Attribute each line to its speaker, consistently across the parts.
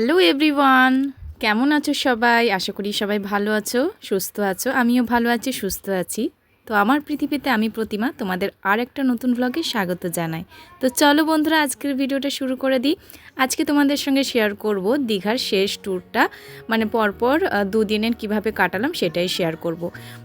Speaker 1: Hello everyone, কেমন আছো সবাই? আশা করি সবাই ভালো আছো, সুস্থ আছো। আমিও ভালো আছি, সুস্থ আছি। তো আমার পৃথিবীতে আমি প্রতিমা তোমাদের আর একটা নতুন ব্লগে স্বাগত জানাই। তো চলো বন্ধুরা, আজকের ভিডিওটা শুরু করে দিই। আজকে তোমাদের সঙ্গে শেয়ার করব দীঘার শেষ ট্যুরটা মানে পরপর দুদিনের কীভাবে কাটালাম সেটাই শেয়ার করব।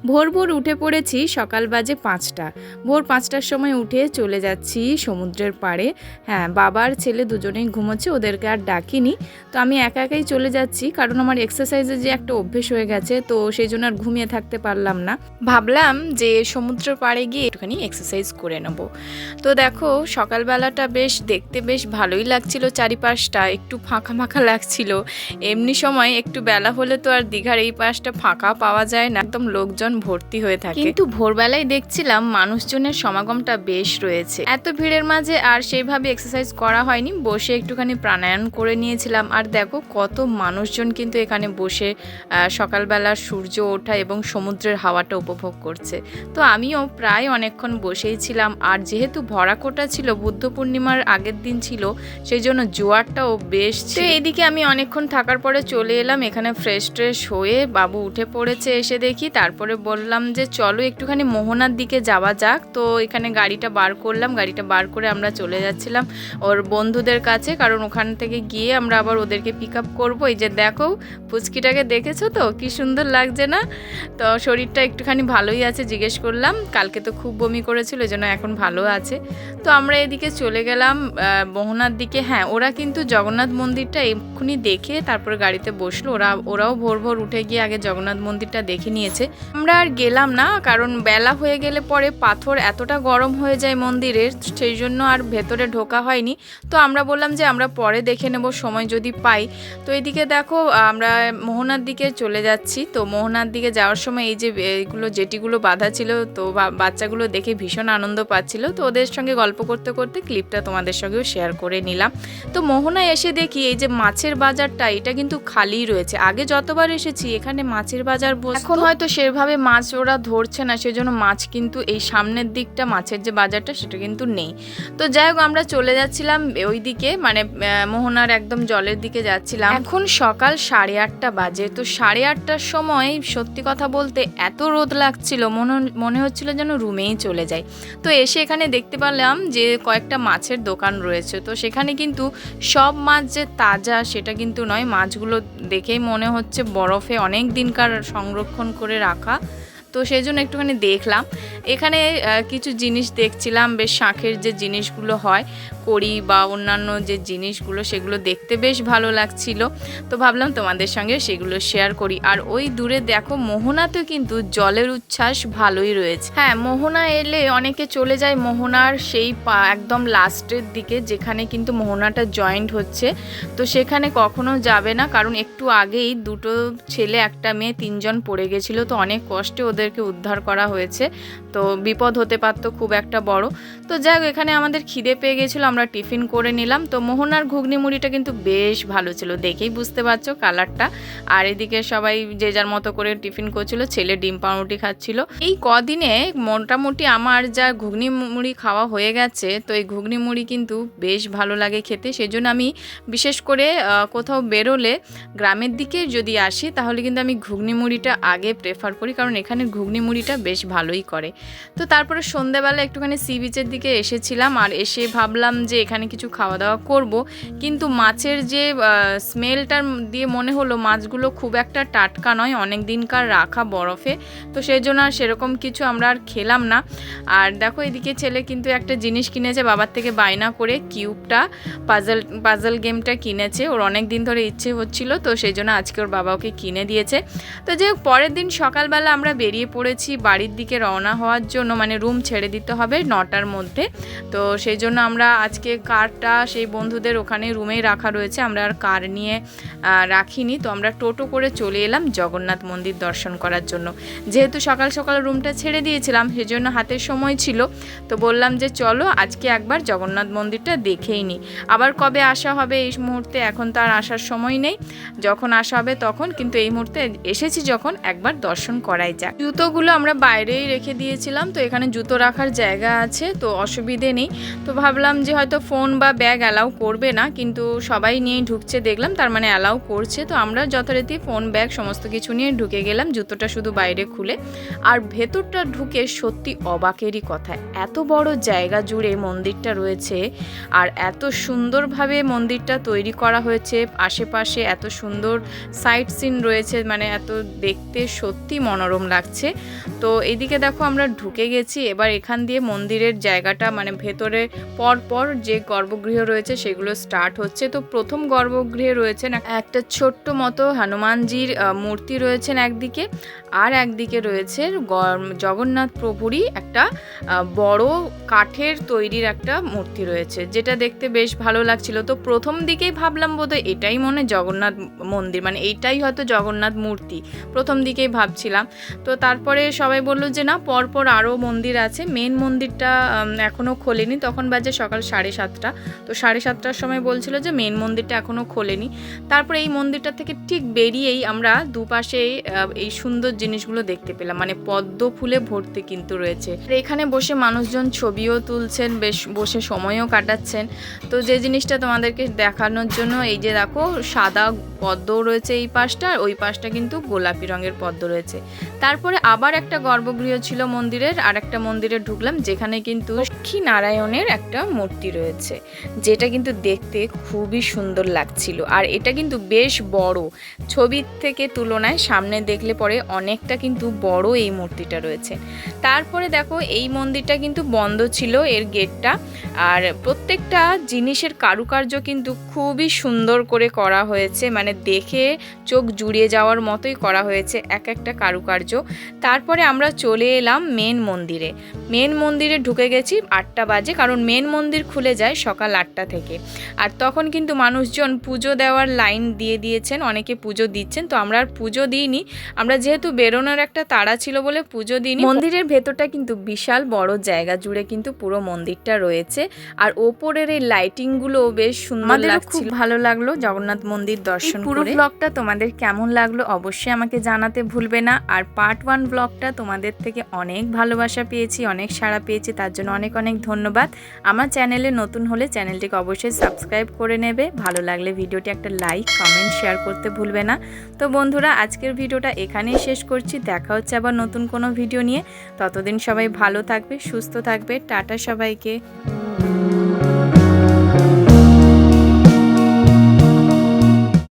Speaker 1: ভোর ভোর উঠে পড়েছি, সকাল বাজে পাঁচটা। ভোর পাঁচটার সময় উঠে চলে যাচ্ছি সমুদ্রের পাড়ে। হ্যাঁ বাবার ছেলে দুজনেই ঘুমোচ্ছে, ওদেরকে আর ডাকিনি। তো আমি একা একাই চলে যাচ্ছি, কারণ আমার এক্সারসাইজের যে একটা অভ্যেস হয়ে গেছে, তো সেই জন্য আর ঘুমিয়ে থাকতে পারলাম না। ভাবলাম যে সমুদ্রের পাড়ে গিয়ে একটুখানি এক্সারসাইজ করে নেব। তো দেখো সকালবেলাটা বেশ দেখতে বেশ ভালোই লাগছিল চারিপাশটা একটু ফাঁকা ফাঁকা লাগছিল। এমনি সময় একটু বেলা হলে তো আর দীঘার এই পাশটা ফাঁকা পাওয়া যায় না একদম লোকজন ভর্তি হয়ে থাকে। কিন্তু ভোরবেলায় দেখছিলাম মানুষজনের সমাগমটা বেশ রয়েছে। এত ভিড়ের মাঝে আর সেইভাবে এক্সারসাইজ করা হয়নি বসে একটুখানি প্রাণায়াম করে নিয়েছিলাম। আর দেখো কত মানুষজন কিন্তু এখানে বসে আহ, সকালবেলা সূর্য ওঠা এবং সমুদ্রের হাওয়াটা উপভোগ করছে। তো আমিও প্রায় অনেকক্ষণ বসেই ছিলাম। আর যেহেতু ভরাকোটা ছিল, বুদ্ধ পূর্ণিমার আগের দিন ছিল, সেই জন্য জোয়ারটাও বেশ। তো এইদিকে আমি অনেকক্ষণ থাকার পরে চলে এলাম, এখানে ফ্রেশ ট্রেশ হয়ে বাবু উঠে পড়েছে এসে দেখি। তারপরে বললাম যে, চলো একটুখানি মোহনার দিকে যাওয়া যাক। তো এখানে গাড়িটা বার করলাম, গাড়িটা বার করে আমরা চলে যাচ্ছিলাম ওর বন্ধুদের কাছে। কারণ ওখান থেকে গিয়ে আমরা আবার ওদেরকে পিক আপ করব। এই যে দেখো, ফুচকিটাকে দেখেছ তো? কি সুন্দর লাগছে না? তো শরীরটা একটুখানি ভালোই আছে, জিজ্ঞেস করলাম, কালকে তো খুব বমি করেছিল, এই জন্য এখন ভালো আছে। তো আমরা এদিকে চলে গেলাম মোহনার দিকে। হ্যাঁ ওরা কিন্তু জগন্নাথ মন্দিরটা এক্ষুনি দেখে তারপরে গাড়িতে বসল। ওরা, ওরাও ভোর ভোর উঠে গিয়ে আগে জগন্নাথ মন্দিরটা দেখে নিয়েছে। আমরা আর গেলাম না, কারণ বেলা হয়ে গেলে পরে পাথর এতটা গরম হয়ে যায় মন্দিরের, সেই জন্য আর ভেতরে ঢোকা হয়নি। তো আমরা বললাম যে আমরা পরে দেখে নেব, সময় যদি পাই। তো এদিকে দেখো, আমরা মোহনার দিকে চলে যাচ্ছি। তো মোহনার দিকে যাওয়ার সময় এই যে এইগুলো জেটিগুলো বাঁধা ছিল তো বাচ্চাগুলো দেখে ভীষণ আনন্দ পাচ্ছিল। তো ওদের সঙ্গে গল্প করতে করতে ক্লিপটা তোমাদের সঙ্গেও শেয়ার করে নিলাম। তো মোহনায় এসে দেখি এই যে মাছের বাজারটা, এটা কিন্তু খালি রয়েছে। আগে যতবার এসেছি, এখানে মাছের বাজার বসতো। এখন হয়তো সেভাবে মাছ ওরা ধরছে না, সেজন্য মাছ কিন্তু এই সামনের দিকটা, মাছের যে বাজারটা, সেটা কিন্তু নেই। তো যাই হোক, আমরা চলে যাচ্ছিলাম ওই দিকে মানে মোহনার একদম জলের দিকে যাচ্ছিলাম। এখন সকাল সাড়ে আটটা বাজে। তো সাড়ে আটটার সময় সত্যি কথা বলতে এত রোদ লাগছিল, মনে মনে হচ্ছিল যেন রুমেই চলে যায় তো এসে এখানে দেখতে পেলাম যে কয়েকটা মাছের দোকান রয়েছে। তো সেখানে কিন্তু সব মাছ যে তাজা সেটা কিন্তু নয়, মাছগুলো দেখেই মনে হচ্ছে বরফে অনেক দিনকার সংরক্ষণ করে রাখা। তো সেই জন্য একটুখানি দেখলাম। এখানে কিছু জিনিস দেখছিলাম, বেশ শাঁখের যে জিনিসগুলো হয় করি বা অন্যান্য যে জিনিসগুলো, সেগুলো দেখতে বেশ ভালো লাগছিল। তো ভাবলাম তোমাদের সঙ্গে সেগুলো শেয়ার করি। আর ওই দূরে দেখো, মোহনাতে কিন্তু জলের উচ্ছ্বাস ভালোই রয়েছে। হ্যাঁ মোহনা এলে অনেকে চলে যায় মোহনার সেই একদম লাস্টের দিকে, যেখানে কিন্তু মোহনাটা জয়েন্ট হচ্ছে। তো সেখানে কখনো যাবে না, কারণ একটু আগেই দুটো ছেলে, একটা মেয়ে, তিনজন পড়ে গেছিল। তো অনেক কষ্টে ওদেরকে উদ্ধার করা হয়েছে। তো বিপদ হতে পারতো খুব একটা বড়। তো যাই হোক, এখানে আমাদের খিদে পেয়ে গেছিল, আমরা টিফিন করে নিলাম। তো মোহনার ঘুগনি মুড়িটা কিন্তু বেশ ভালো ছিল, দেখেই বুঝতে পারছ কালারটা। আর এদিকে সবাই যে যার মতো করে টিফিন করছিল, ছেলে ডিম পাউরুটি খাচ্ছিল। এই কদিনে মোটামুটি আমার যা ঘুগনি মুড়ি খাওয়া হয়ে গেছে, তো এই ঘুগনি মুড়ি কিন্তু বেশ ভালো লাগে খেতে। সেই জন্য আমি বিশেষ করে কোথাও বেরোলে গ্রামের দিকে যদি আসি, তাহলে কিন্তু আমি ঘুগনি মুড়িটা আগে প্রেফার করি। কারণ এখানে ঘুগনি মুড়িটা বেশ ভালোই করে। তো তারপরে সন্ধেবেলা একটুখানি সি বিচের দিকে এসেছিলাম আর এসে ভাবলাম যে এখানে কিছু খাওয়া দাওয়া করব। কিন্তু মাছের যে স্মেলটার দিয়ে মনে হলো মাছগুলো খুব একটা টাটকা নয় অনেক দিনকার রাখা বরফে। তো সেই জন্য আর সেরকম কিছু আমরা আর খেলাম না। আর দেখো এদিকে ছেলে কিন্তু একটা জিনিস কিনেছে বাবার থেকে বায়না করে, কিউবটা পাজল পাজল গেমটা কিনেছে। ওর অনেক দিন ধরে ইচ্ছে হচ্ছিল, তো সেই জন্য আজকে ওর বাবা ওকে কিনে দিয়েছে। তো যে পরের দিন সকালবেলা আমরা বেরিয়ে পড়েছি, বাড়ির দিকে রওনা হওয়ার জন্য মানে রুম ছেড়ে দিতে হবে নটার মধ্যে। তো সেই জন্য আমরা আজকে কারটা সেই বন্ধুদের ওখানে রুমেই রাখা রয়েছে, আমরা আর কার নিয়ে রাখিনি। তো আমরা টোটো করে চলে এলাম জগন্নাথ মন্দির দর্শন করার জন্য। যেহেতু সকাল সকাল রুমটা ছেড়ে দিয়েছিলাম, সেজন্য হাতের সময় ছিল। তো বললাম যে চলো, আজকে একবার জগন্নাথ মন্দিরটা দেখেই নিই আবার কবে আসা হবে এই মুহূর্তে এখন তো আর আসার সময় নেই। যখন আসা হবে তখন, কিন্তু এই মুহূর্তে এসেছি যখন একবার দর্শন করাই যাক। জুতোগুলো আমরা বাইরেই রেখে দিয়েছিলাম, তো এখানে জুতো রাখার জায়গা আছে, তো অসুবিধে নেই। তো ভাবলাম যে হয়তো ফোন বা ব্যাগ অ্যালাউ করবে না, কিন্তু সবাই নিয়েই ঢুকছে, দেখলাম, তার মানে অ্যালাউ করছে। তো আমরা যথারীতি ফোন, ব্যাগ, সমস্ত কিছু নিয়ে ঢুকে গেলাম, জুতোটা শুধু বাইরে খুলে। আর ভেতরটা ঢুকে সত্যি অবাকেরই কথা, এত বড় জায়গা জুড়ে মন্দিরটা রয়েছে, আর এত সুন্দরভাবে মন্দিরটা তৈরি করা হয়েছে, আশেপাশে এত সুন্দর সাইট সিন রয়েছে মানে এত দেখতে সত্যি মনোরম লাগছে। তো এইদিকে দেখো আমরা ঢুকে গেছি। এবার এখান দিয়ে মন্দিরের জায়গাটা মানে ভেতরে পর পর যে গর্ভগৃহ রয়েছে সেগুলো স্টার্ট হচ্ছে। তো প্রথম গর্ভগৃহে রয়েছেন একটা ছোট্ট মতো হনুমানজির মূর্তি রয়েছেন একদিকে আর একদিকে রয়েছে জগন্নাথ প্রভুরই একটা বড় কাঠের তৈরির একটা মূর্তি রয়েছে, যেটা দেখতে বেশ ভালো লাগছিল। তো প্রথম দিকেই ভাবলাম বোধহয় এটাই মনে জগন্নাথ মন্দির মানে এইটাই হয়তো জগন্নাথ মূর্তি। প্রথম দিকেই ভাবছিলাম। তো তারপরে সবাই বলল যে, না, পরপর আরও মন্দির আছে। মেন মন্দিরটা এখনও খোলেনি। তখন বাজে সকাল সাড়ে সাতটা। তো সাড়ে সাতটার সময় বলছিল যে মেন মন্দিরটা এখনও খোলেনি। তারপরে এই মন্দিরটা থেকে ঠিক বেরিয়েই আমরা দুপাশে এই সুন্দর জিনিসগুলো দেখতে পেলাম। মানে পদ্ম ফুলে ভর্তি কিন্তু রয়েছে। এখানে বসে মানুষজন ছবিও তুলছেন, বেশ বসে সময়ও কাটাচ্ছেন। তো যে জিনিসটা তোমাদেরকে দেখানোর জন্য, এই যে দেখো, সাদা পদ্ম রয়েছে এই পাশটা ওই পাশটা কিন্তু গোলাপি রঙের পদ্ম রয়েছে। তারপরে আবার একটা গর্ভগৃহ ছিল মন্দিরের, আর একটা মন্দিরে ঢুকলাম যেখানে কিন্তু লক্ষ্মী নারায়ণের একটা মূর্তি রয়েছে, যেটা কিন্তু দেখতে খুবই সুন্দর লাগছিল। আর এটা কিন্তু বেশ বড়, ছবির থেকে তুলনায় সামনে দেখলে পরে অনেকটা কিন্তু বড় এই মূর্তিটা রয়েছে। তারপরে দেখো, এই মন্দিরটা কিন্তু বন্ধ ছিল এর গেটটা, আর প্রত্যেকটা জিনিসের কারুকার্য কিন্তু খুবই সুন্দর করে করা হয়েছে মানে দেখে চোখ জুড়িয়ে যাওয়ার মতোই করা হয়েছে, এক একটা কারুকার্য। তারপরে আমরা চলে এলাম মেন মন্দিরে। মেন মন্দিরে ঢুকে গেছি আটটা বাজে কারণ মেন মন্দির খুলে যায় সকাল আটটা থেকে। আর তখন কিন্তু মানুষজন পুজো দেওয়ার লাইন দিয়ে দিয়েছেন অনেকে পুজো দিচ্ছেন তো আমরা আর পুজো দিইনি। আমরা যেহেতু বেরোনোর একটা তাড়া ছিল বলে পুজো দিইনি মন্দিরের ভেতরটা কিন্তু বিশাল বড় জায়গা জুড়ে কিন্তু পুরো মন্দিরটা রয়েছে। আর ওপরের এই লাইটিংগুলো বেশ সুন্দর লাগছিল। খুব ভালো লাগল জগন্নাথ মন্দির দর্শন পুরো ব্লগটা তোমাদের কেমন লাগল অবশ্যই আমাকে জানাতে ভুলবে না। আর পার্ট ওয়ান ব্লগটা তোমাদের থেকে অনেক ভালোবাসা পেয়েছি, অনেক সাড়া পেয়েছি, তার জন্য অনেক অনেক ধন্যবাদ। আমার চ্যানেলে নতুন হলে চ্যানেলটিকে অবশ্যই সাবস্ক্রাইব করে নেবে। ভালো লাগলে ভিডিওটি একটা লাইক কমেন্ট শেয়ার করতে ভুলবে না। তো বন্ধুরা, আজকের ভিডিওটা এখানেই শেষ করছি। দেখা হচ্ছে আবার নতুন কোনো ভিডিও নিয়ে। ততদিন সবাই ভালো থাকবে, সুস্থ থাকবে। টাটা সবাইকে।